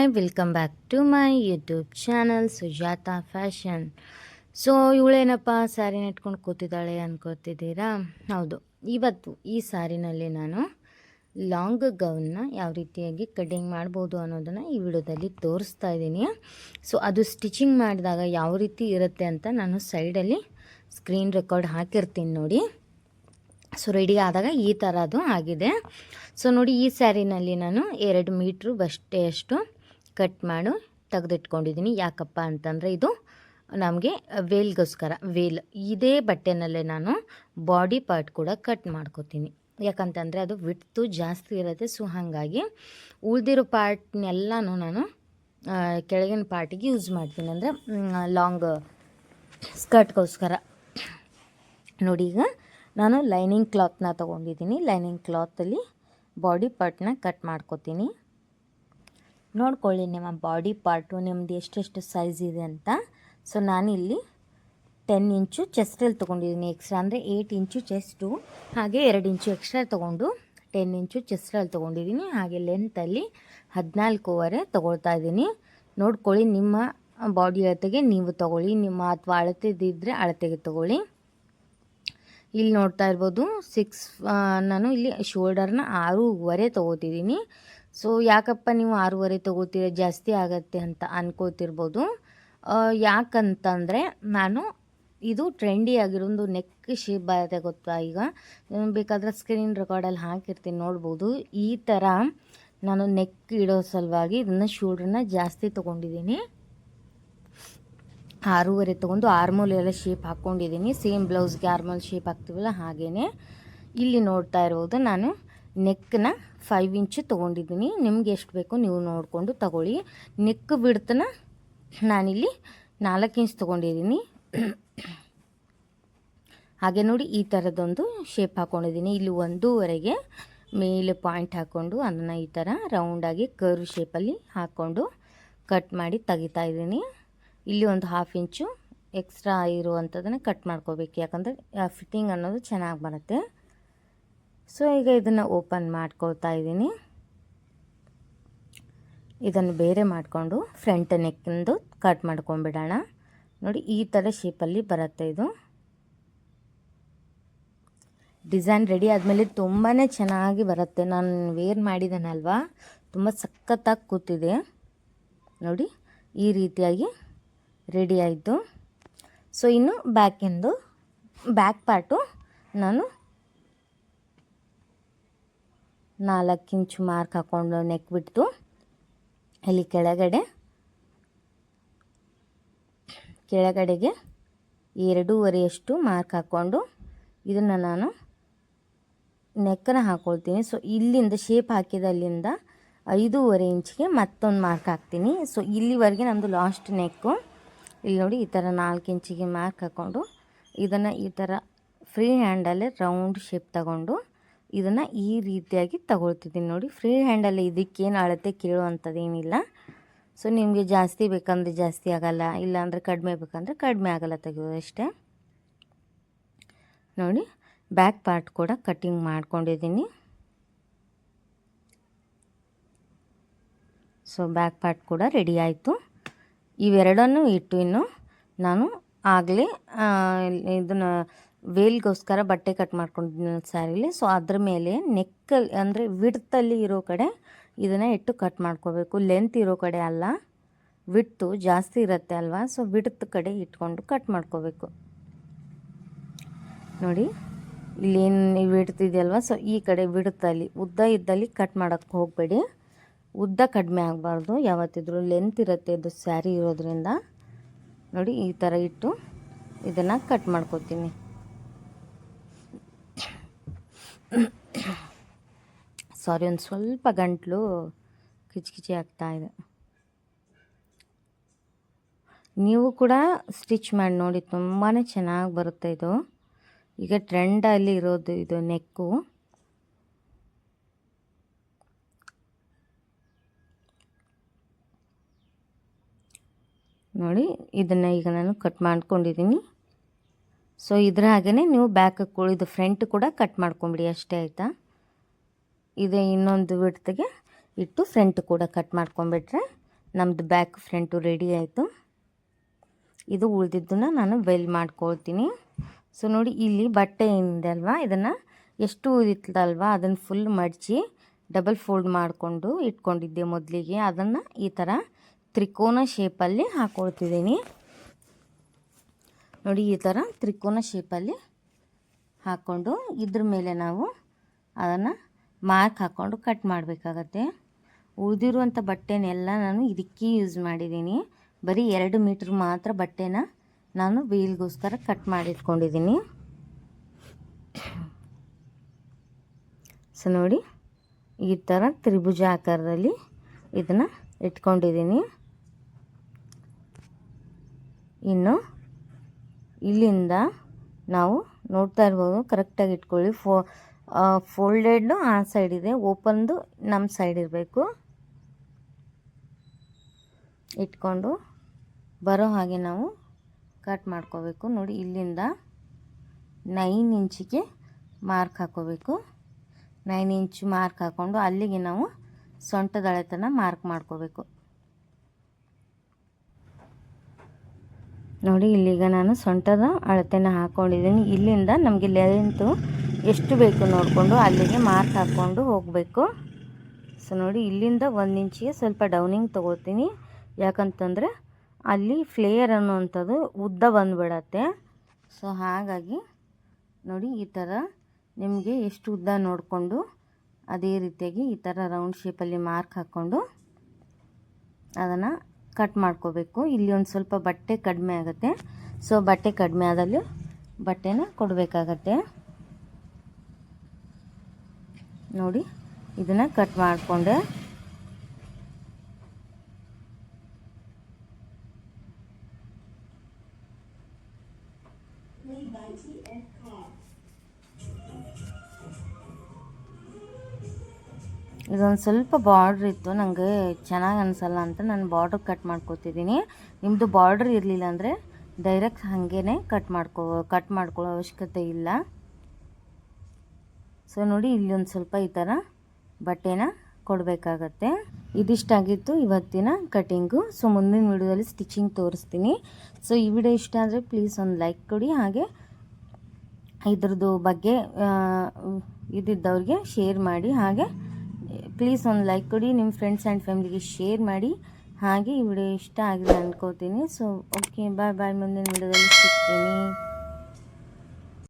Hi welcome back to my YouTube channel Sujatha fashion so ಇವಳೇನಪ್ಪ ಸ್ಯಾರಿನ ಇಟ್ಕೊಂಡು ಕೂತಿದ್ದಾಳೆ ಅನ್ಕೋತಿದ್ದೀರಾ? ಹೌದು, ಇವತ್ತು ಈ ಸ್ಯಾರಿನಲ್ಲಿ ನಾನು ಲಾಂಗ್ ಗೌನ್ನ ಯಾವ ರೀತಿಯಾಗಿ ಕಟಿಂಗ್ ಮಾಡ್ಬೋದು ಅನ್ನೋದನ್ನು ಈ ವಿಡಿಯೋದಲ್ಲಿ ತೋರಿಸ್ತಾ ಇದ್ದೀನಿ. ಸೊ ಅದು ಸ್ಟಿಚಿಂಗ್ ಮಾಡಿದಾಗ ಯಾವ ರೀತಿ ಇರುತ್ತೆ ಅಂತ ನಾನು ಸೈಡಲ್ಲಿ ಸ್ಕ್ರೀನ್ ರೆಕಾರ್ಡ್ ಹಾಕಿರ್ತೀನಿ ನೋಡಿ. ಸೊ ರೆಡಿ ಆದಾಗ ಈ ಥರದ್ದು ಆಗಿದೆ. ಸೊ ನೋಡಿ ಈ ಸ್ಯಾರಿನಲ್ಲಿ ನಾನು ಎರಡು ಮೀಟ್ರು ಬಷ್ಟೆಯಷ್ಟು ಕಟ್ ಮಾಡು, ತೆಗೆದಿಟ್ಕೊಂಡಿದ್ದೀನಿ. ಯಾಕಪ್ಪ ಅಂತಂದರೆ ಇದು ನಮಗೆ ವೇಲ್ಗೋಸ್ಕರ, ವೇಲ್. ಇದೇ ಬಟ್ಟೆನಲ್ಲೇ ನಾನು ಬಾಡಿ ಪಾರ್ಟ್ ಕೂಡ ಕಟ್ ಮಾಡ್ಕೋತೀನಿ. ಯಾಕಂತಂದರೆ ಅದು ವಿಡ್ತು ಜಾಸ್ತಿ ಇರುತ್ತೆ, ಸೊ ಹಾಗಾಗಿ ಉಳಿದಿರೋ ಪಾರ್ಟ್ನೆಲ್ಲನೂ ನಾನು ಕೆಳಗಿನ ಪಾರ್ಟಿಗೆ ಯೂಸ್ ಮಾಡ್ತೀನಿ. ಅಂದರೆ ಲಾಂಗ್ ಸ್ಕರ್ಟ್ಗೋಸ್ಕರ. ನೋಡಿ ಈಗ ನಾನು ಲೈನಿಂಗ್ ಕ್ಲಾತ್ನ ತೊಗೊಂಡಿದ್ದೀನಿ. ಲೈನಿಂಗ್ ಕ್ಲಾತಲ್ಲಿ ಬಾಡಿ ಪಾರ್ಟ್ನ ಕಟ್ ಮಾಡ್ಕೊತೀನಿ. ನೋಡ್ಕೊಳ್ಳಿ, ನಿಮ್ಮ ಬಾಡಿ ಪಾರ್ಟು ನಿಮ್ಮದು ಎಷ್ಟೆಷ್ಟು ಸೈಜ್ ಇದೆ ಅಂತ. ಸೊ, ನಾನಿಲ್ಲಿ ಟೆನ್ ಇಂಚು ಚೆಸ್ಟಲ್ಲಿ ತೊಗೊಂಡಿದ್ದೀನಿ ಎಕ್ಸ್ಟ್ರಾ. ಅಂದರೆ ಏಯ್ಟ್ ಇಂಚು ಚೆಸ್ಟು, ಹಾಗೆ ಎರಡು ಇಂಚು ಎಕ್ಸ್ಟ್ರಾ ತೊಗೊಂಡು ಟೆನ್ ಇಂಚು ಚೆಸ್ಟಲ್ಲಿ ತೊಗೊಂಡಿದ್ದೀನಿ. ಹಾಗೆ ಲೆಂತಲ್ಲಿ ಹದಿನಾಲ್ಕೂವರೆ ತೊಗೊಳ್ತಾ ಇದ್ದೀನಿ. ನೋಡ್ಕೊಳ್ಳಿ, ನಿಮ್ಮ ಬಾಡಿ ಅಳತೆಗೆ ನೀವು ತೊಗೊಳ್ಳಿ. ನಿಮ್ಮ ಅಥವಾ ಅಳತೆದಿದ್ದರೆ ಅಳತೆಗೆ ತೊಗೊಳ್ಳಿ. ಇಲ್ಲಿ ನೋಡ್ತಾ ಇರ್ಬೋದು ಸಿಕ್ಸ್ ನಾನು ಇಲ್ಲಿ ಶೋಲ್ಡರ್ನ ಆರೂವರೆ ತೊಗೋತಿದ್ದೀನಿ. ಸೊ ಯಾಕಪ್ಪ ನೀವು ಆರೂವರೆ ತೊಗೋತೀರ? ಜಾಸ್ತಿ ಆಗತ್ತೆ ಅಂತ ಅನ್ಕೋತಿರ್ಬೋದು. ಯಾಕಂತಂದರೆ ನಾನು ಇದು ಟ್ರೆಂಡಿ ಆಗಿರೋದು ನೆಕ್ ಶೇಪ್ ಬರುತ್ತೆ ಗೊತ್ತಾ ಈಗ? ಬೇಕಾದ್ರೆ ಸ್ಕ್ರೀನ್ ರೆಕಾರ್ಡಲ್ಲಿ ಹಾಕಿರ್ತೀನಿ, ನೋಡ್ಬೋದು. ಈ ಥರ ನಾನು ನೆಕ್ ಇಡೋ ಸಲುವಾಗಿ ಇದನ್ನು ಶೋಲ್ಡ್ರನ್ನ ಜಾಸ್ತಿ ತೊಗೊಂಡಿದ್ದೀನಿ. ಆರೂವರೆ ತೊಗೊಂಡು ಆರ್ಮೋಲ್ ಎಲ್ಲ ಶೇಪ್ ಹಾಕ್ಕೊಂಡಿದ್ದೀನಿ ಸೇಮ್ ಬ್ಲೌಸ್ಗೆ ಆರ್ಮೋಲ್ ಶೇಪ್ ಹಾಕ್ತೀವಲ್ಲ ಹಾಗೇ ಇಲ್ಲಿ ನೋಡ್ತಾ ಇರ್ಬೋದು ನಾನು ನೆಕ್ನ ಫೈವ್ ಇಂಚು ತೊಗೊಂಡಿದ್ದೀನಿ. ನಿಮ್ಗೆ ಎಷ್ಟು ಬೇಕು ನೀವು ನೋಡಿಕೊಂಡು ತಗೊಳ್ಳಿ. ನೆಕ್ ಬಿಡ್ತನ ನಾನಿಲ್ಲಿ ನಾಲ್ಕು ಇಂಚ್ ತೊಗೊಂಡಿದ್ದೀನಿ. ಹಾಗೆ ನೋಡಿ ಈ ಥರದೊಂದು ಶೇಪ್ ಹಾಕ್ಕೊಂಡಿದ್ದೀನಿ ಇಲ್ಲಿ ಒಂದೂವರೆಗೆ ಮೇಲೆ ಪಾಯಿಂಟ್ ಹಾಕ್ಕೊಂಡು ಅದನ್ನು ಈ ಥರ ರೌಂಡಾಗಿ ಕರ್ವ್ ಶೇಪಲ್ಲಿ ಹಾಕ್ಕೊಂಡು ಕಟ್ ಮಾಡಿ ತೆಗಿತಾ ಇದ್ದೀನಿ. ಇಲ್ಲಿ ಒಂದು ಹಾಫ್ ಇಂಚು ಎಕ್ಸ್ಟ್ರಾ ಇರುವಂಥದ್ದನ್ನು ಕಟ್ ಮಾಡ್ಕೋಬೇಕು. ಯಾಕಂದರೆ ಫಿಟ್ಟಿಂಗ್ ಅನ್ನೋದು ಚೆನ್ನಾಗಿ ಬರುತ್ತೆ. ಸೊ, ಈಗ ಇದನ್ನು ಓಪನ್ ಮಾಡ್ಕೊಳ್ತಾ ಇದ್ದೀನಿ. ಇದನ್ನು ಬೇರೆ ಮಾಡಿಕೊಂಡು ಫ್ರಂಟ್ ನೆಕ್ಕಿಂದು ಕಟ್ ಮಾಡ್ಕೊಂಬಿಡೋಣ ನೋಡಿ, ಈ ಥರ ಶೇಪಲ್ಲಿ ಬರುತ್ತೆ ಇದು. ಡಿಸೈನ್ ರೆಡಿ ಆದಮೇಲೆ ತುಂಬಾ ಚೆನ್ನಾಗಿ ಬರುತ್ತೆ. ನಾನು ವೇರ್ ಮಾಡಿದ್ದೇನಲ್ವಾ ತುಂಬ ಸಖತ್ತಾಗಿ ಕೂತಿದೆ. ನೋಡಿ, ಈ ರೀತಿಯಾಗಿ ರೆಡಿ ಆಯಿತು. ಸೊ, ಇನ್ನು ಬ್ಯಾಕಿಂದು, ಬ್ಯಾಕ್ ಪಾರ್ಟು ನಾನು ನಾಲ್ಕು ಇಂಚು ಮಾರ್ಕ್ ಹಾಕ್ಕೊಂಡು ನೆಕ್ ಬಿಟ್ಟು ಇಲ್ಲಿ ಕೆಳಗಡೆ, ಕೆಳಗಡೆಗೆ ಎರಡೂವರೆಯಷ್ಟು ಮಾರ್ಕ್ ಹಾಕ್ಕೊಂಡು ಇದನ್ನು ನಾನು ನೆಕ್ಕನ್ನು ಹಾಕ್ಕೊಳ್ತೀನಿ ಸೊ ಇಲ್ಲಿಂದ ಶೇಪ್ ಹಾಕಿದಲ್ಲಿಂದ ಐದೂವರೆ ಇಂಚಿಗೆ ಮತ್ತೊಂದು ಮಾರ್ಕ್ ಹಾಕ್ತೀನಿ. ಸೊ ಇಲ್ಲಿವರೆಗೆ ನಮ್ಮದು ಲಾಸ್ಟ್ ನೆಕ್ಕು ಇಲ್ಲಿ ನೋಡಿ, ಈ ಥರ ನಾಲ್ಕು ಇಂಚಿಗೆ ಮಾರ್ಕ್ ಹಾಕ್ಕೊಂಡು ಇದನ್ನು ಈ ಥರ ಫ್ರೀ ಹ್ಯಾಂಡಲ್ಲೇ ರೌಂಡ್ ಶೇಪ್ ತಗೊಂಡು ಇದನ್ನು ಈ ರೀತಿಯಾಗಿ ತಗೊಳ್ತಿದ್ದೀನಿ ನೋಡಿ. ಫ್ರೀ ಹ್ಯಾಂಡಲ್ಲಿ ಇದಕ್ಕೇನು ಅಳತೆ ಕೇಳುವಂಥದ್ದೇನಿಲ್ಲ ಸೊ ನಿಮಗೆ ಜಾಸ್ತಿ ಬೇಕಂದರೆ ಜಾಸ್ತಿ ಆಗಲ್ಲ, ಇಲ್ಲಾಂದರೆ ಕಡಿಮೆ ಬೇಕಂದರೆ ಕಡಿಮೆ ಆಗಲ್ಲ ತೆಗೆಯೋದಷ್ಟೇ ನೋಡಿ ಬ್ಯಾಕ್ ಪಾರ್ಟ್ ಕೂಡ ಕಟ್ಟಿಂಗ್ ಮಾಡ್ಕೊಂಡಿದ್ದೀನಿ. ಸೊ ಬ್ಯಾಕ್ ಪಾರ್ಟ್ ಕೂಡ ರೆಡಿ ಆಯಿತು. ಇವೆರಡನ್ನು ಇಟ್ಟು ಇನ್ನು ನಾನು ಆಗಲೇ ಇದನ್ನು ವೇಲ್ಗೋಸ್ಕರ ಬಟ್ಟೆ ಕಟ್ ಮಾಡ್ಕೊಂಡಿದ್ದೀನಿ ಸ್ಯಾರಿಲಿ ಸೊ ಅದ್ರ ಮೇಲೆ ನೆಕ್ಕಲ್ಲಿ ಅಂದರೆ ವಿಡ್ತಲ್ಲಿ ಇರೋ ಕಡೆ ಇದನ್ನು ಇಟ್ಟು ಕಟ್ ಮಾಡ್ಕೋಬೇಕು. ಲೆಂತ್ ಇರೋ ಕಡೆ ಅಲ್ಲ ವಿಡ್ತು ಜಾಸ್ತಿ ಇರುತ್ತೆ ಅಲ್ವಾ? ಸೊ ವಿಡ್ತ್ ಕಡೆ ಇಟ್ಕೊಂಡು ಕಟ್ ಮಾಡ್ಕೋಬೇಕು. ನೋಡಿ, ಇಲ್ಲೇನು ಬಿಡ್ತಿದೆಯಲ್ವ ಸೊ ಈ ಕಡೆ ಬಿಡುತ್ತಲ್ಲಿ ಉದ್ದ ಇದ್ದಲ್ಲಿ ಕಟ್ ಮಾಡೋಕ್ಕೆ ಹೋಗಬೇಡಿ. ಉದ್ದ ಕಡಿಮೆ ಆಗಬಾರ್ದು ಯಾವತ್ತಿದ್ರೂ. ಲೆಂತ್ ಇರುತ್ತೆ ಇದು ಸ್ಯಾರಿ ಇರೋದ್ರಿಂದ. ನೋಡಿ, ಈ ಥರ ಇಟ್ಟು ಇದನ್ನು ಕಟ್ ಮಾಡ್ಕೊತೀನಿ. ಸಾರಿ ಒಂದು ಸ್ವಲ್ಪ ಗಂಟಲು ಕಿಚಕಿಚಿ ಆಗ್ತಾ ಇದೆ. ನೀವು ಕೂಡ ಸ್ಟಿಚ್ ಮಾಡಿ ನೋಡಿ ತುಂಬಾ ಚೆನ್ನಾಗಿ ಬರುತ್ತೆ ಇದು. ಈಗ ಟ್ರೆಂಡಲ್ಲಿ ಇರೋದು ಇದು ನೆಕ್ಕು ನೋಡಿ, ಇದನ್ನು ಈಗ ನಾನು ಕಟ್ ಮಾಡ್ಕೊಂಡಿದ್ದೀನಿ ಸೊ ಇದರ ಹಾಗೆಯೇ ನೀವು ಬ್ಯಾಕ್ ಇದು ಫ್ರಂಟ್ ಕೂಡ ಕಟ್ ಮಾಡ್ಕೊಂಬಿಡಿ ಅಷ್ಟೇ ಆಯಿತಾ? ಇದೇ ಇನ್ನೊಂದು ವಿಡ್ತಿಗೆ ಇಟ್ಟು ಫ್ರಂಟ್ ಕೂಡ ಕಟ್ ಮಾಡ್ಕೊಂಬಿಟ್ರೆ ನಮ್ಮದು ಬ್ಯಾಕ್ ಫ್ರಂಟು ರೆಡಿ ಆಯಿತು. ಇದು ಉಳಿದಿದ್ದನ್ನು ನಾನು ವೆಲ್ ಮಾಡ್ಕೊಳ್ತೀನಿ. ಸೊ ನೋಡಿ, ಇಲ್ಲಿ ಬಟ್ಟೆ ಅಲ್ವಾ, ಇದನ್ನು ಎಷ್ಟು ಉಳಿದಿತ್ತಲ್ವಾ ಅದನ್ನು ಫುಲ್ ಮಡಚಿ ಡಬಲ್ ಫೋಲ್ಡ್ ಮಾಡಿಕೊಂಡು ಇಟ್ಕೊಂಡಿದ್ದೆ ಮೊದಲಿಗೆ. ಅದನ್ನು ಈ ಥರ ತ್ರಿಕೋನ ಶೇಪಲ್ಲಿ ಹಾಕ್ಕೊಳ್ತಿದ್ದೀನಿ ನೋಡಿ, ಈ ಥರ ತ್ರಿಕೋನ ಶೇಪಲ್ಲಿ ಹಾಕ್ಕೊಂಡು ಇದ್ರ ಮೇಲೆ ನಾವು ಅದನ್ನು ಮಾರ್ಕ್ ಹಾಕ್ಕೊಂಡು ಕಟ್ ಮಾಡಬೇಕಾಗತ್ತೆ. ಉಳಿದಿರುವಂಥ ಬಟ್ಟೆನೆಲ್ಲ ನಾನು ಇದಕ್ಕೆ ಯೂಸ್ ಮಾಡಿದ್ದೀನಿ. ಬರೀ ಎರಡು ಮೀಟ್ರ್ ಮಾತ್ರ ಬಟ್ಟೆನ ನಾನು ವೀಲ್ಗೋಸ್ಕರ ಕಟ್ ಮಾಡಿಟ್ಕೊಂಡಿದ್ದೀನಿ. ಸೊ ನೋಡಿ, ಈ ಥರ ತ್ರಿಭುಜ ಆಕಾರದಲ್ಲಿ ಇದನ್ನು ಇಟ್ಕೊಂಡಿದ್ದೀನಿ. ಇನ್ನು ಇಲ್ಲಿಂದ ನಾವು ನೋಡ್ತಾ ಇರ್ಬೋದು. ಕರೆಕ್ಟಾಗಿ ಇಟ್ಕೊಳ್ಳಿ. ಫೋ ಫೋಲ್ಡೆಡ್ಡು ಆ ಸೈಡ್ ಇದೆ. ಓಪನ್ದು ನಮ್ಮ ಸೈಡ್ ಇರಬೇಕು. ಇಟ್ಕೊಂಡು ಬರೋ ಹಾಗೆ ನಾವು ಕಟ್ ಮಾಡ್ಕೋಬೇಕು. ನೋಡಿ, ಇಲ್ಲಿಂದ ನೈನ್ ಇಂಚಿಗೆ ಮಾರ್ಕ್ ಹಾಕೋಬೇಕು. ನೈನ್ ಇಂಚ್ ಮಾರ್ಕ್ ಹಾಕ್ಕೊಂಡು ಅಲ್ಲಿಗೆ ನಾವು ಸೊಂಟದಳೆತನ ಮಾರ್ಕ್ ಮಾಡ್ಕೋಬೇಕು. ನೋಡಿ, ಇಲ್ಲಿಗ ನಾನು ಸೊಂಟದ ಅಳತೆನ ಹಾಕ್ಕೊಂಡಿದ್ದೀನಿ ಇಲ್ಲಿಂದ ನಮಗೆ ಲೆಂತು ಎಷ್ಟು ಬೇಕು ನೋಡಿಕೊಂಡು ಅಲ್ಲಿಗೆ ಮಾರ್ಕ್ ಹಾಕ್ಕೊಂಡು ಹೋಗಬೇಕು. ಸೊ ನೋಡಿ, ಇಲ್ಲಿಂದ ಒಂದು ಇಂಚಿಗೆ ಸ್ವಲ್ಪ ಡೌನಿಂಗ್ ತೊಗೋತೀನಿ. ಯಾಕಂತಂದರೆ ಅಲ್ಲಿ ಫ್ಲೇಯರ್ ಅನ್ನುವಂಥದ್ದು ಉದ್ದ ಬಂದುಬಿಡತ್ತೆ. ಸೊ ಹಾಗಾಗಿ ನೋಡಿ, ಈ ಥರ ನಿಮಗೆ ಎಷ್ಟು ಉದ್ದ ನೋಡಿಕೊಂಡು ಅದೇ ರೀತಿಯಾಗಿ ಈ ಥರ ರೌಂಡ್ ಶೇಪಲ್ಲಿ ಮಾರ್ಕ್ ಹಾಕ್ಕೊಂಡು ಅದನ್ನು ಕಟ್ ಮಾಡ್ಕೋಬೇಕು. ಇಲ್ಲಿ ಒಂದು ಸ್ವಲ್ಪ ಬಟ್ಟೆ ಕಡಿಮೆ ಆಗುತ್ತೆ. ಸೊ ಬಟ್ಟೆ ಕಡಿಮೆ ಆದಲ್ಲಿ ಬಟ್ಟೆನ ಕೊಡಬೇಕಾಗತ್ತೆ. ನೋಡಿ, ಇದನ್ನು ಕಟ್ ಮಾಡಿಕೊಂಡೆ. ಇದೊಂದು ಸ್ವಲ್ಪ ಬಾರ್ಡ್ರ್ ಇತ್ತು ನನಗೆ ಚೆನ್ನಾಗಿ ಅನಿಸಲ್ಲ ಅಂತ ನಾನು ಬಾರ್ಡ್ರ್ ಕಟ್ ಮಾಡ್ಕೋತಿದ್ದೀನಿ ನಿಮ್ಮದು ಬಾರ್ಡ್ರ್ ಇರಲಿಲ್ಲ ಅಂದರೆ ಡೈರೆಕ್ಟ್ ಹಾಗೇ ಕಟ್ ಮಾಡ್ಕೋ ಕಟ್ ಮಾಡ್ಕೊಳ್ಳೋ ಅವಶ್ಯಕತೆ ಇಲ್ಲ. ಸೊ ನೋಡಿ ಇಲ್ಲಿ ಒಂದು ಸ್ವಲ್ಪ ಈ ಥರ ಬಟ್ಟೆನ ಕೊಡಬೇಕಾಗತ್ತೆ. ಇದಿಷ್ಟಾಗಿತ್ತು ಇವತ್ತಿನ ಕಟಿಂಗು ಸೊ ಮುಂದಿನ ವಿಡಿಯೋದಲ್ಲಿ ಸ್ಟಿಚಿಂಗ್ ತೋರಿಸ್ತೀನಿ. ಸೊ ಈ ವಿಡಿಯೋ ಇಷ್ಟ ಆದರೆ ಪ್ಲೀಸ್ ಒಂದು ಲೈಕ್ ಕೊಡಿ. ಹಾಗೆ ಇದ್ರದ್ದು ಬಗ್ಗೆ ಇದ್ದಿದ್ದವ್ರಿಗೆ ಶೇರ್ ಮಾಡಿ. ಹಾಗೆ ಪ್ಲೀಸ್ ಒಂದು ಲೈಕ್ ಕೊಡಿ ನಿಮ್ಮ ಫ್ರೆಂಡ್ಸ್ ಆ್ಯಂಡ್ ಫ್ಯಾಮಿಲಿಗೆ ಶೇರ್ ಮಾಡಿ. ಹಾಗೆ ಈ ವಿಡಿಯೋ ಇಷ್ಟ ಆಗಿದೆ ಅಂದ್ಕೋತೀನಿ ಸೊ ಓಕೆ ಬಾಯ್ ಬಾಯ್ ಮುಂದಿನ ವಿಡಿಯೋದಲ್ಲಿ ಸಿಗ್ತೀನಿ.